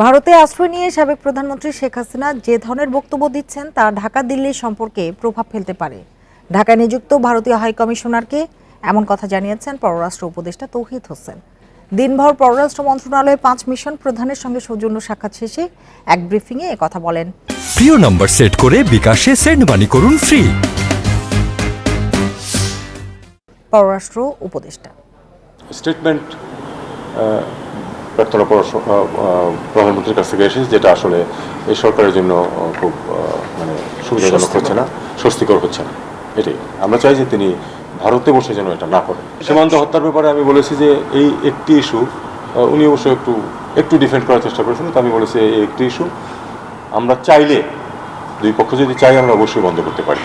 ভারতে আশ্রয় নিয়ে সাবেক প্রধানমন্ত্রী শেখ হাসিনা যে ধরনের বক্তব্য দিচ্ছেন তা ঢাকা দিল্লির সম্পর্কে প্রভাব ফেলতে পারে। ঢাকায় নিযুক্ত ভারতীয় হাই কমিশনারকে এমন কথা জানিয়েছেন পররাষ্ট্র উপদেষ্টা তৌহিদ হোসেন। দিনভর পররাষ্ট্র মন্ত্রণালয়ে পাঁচ মিশন প্রধানের সঙ্গে সৌজন্য সাক্ষাৎ শেষে এক ব্রিফিংয়ে কথা বলেন। প্রিয় নম্বর সেট করে বিকাশে সেন্ড মানি করুন ফ্রি। পররাষ্ট্র উপদেষ্টা। স্টেটমেন্ট প্রাক্তন প্রধানমন্ত্রীর কাছ থেকে এসেছে যেটা আসলে এই সরকারের জন্য খুব মানে সুবিধাজনক হচ্ছে না স্বস্তিকর হচ্ছে না। এটাই। আমরা চাই যে তিনি ভারতে বসে যেন এটা না করে সীমান্ত হত্যার ব্যাপারে আমি বলেছি যে এই একটি ইস্যু উনি অবশ্য একটু একটু ডিফেন্ড করার চেষ্টা করেছেন তো আমি বলেছি এই একটি ইস্যু আমরা চাইলে দুই পক্ষ যদি চাই আমরা অবশ্যই বন্ধ করতে পারি।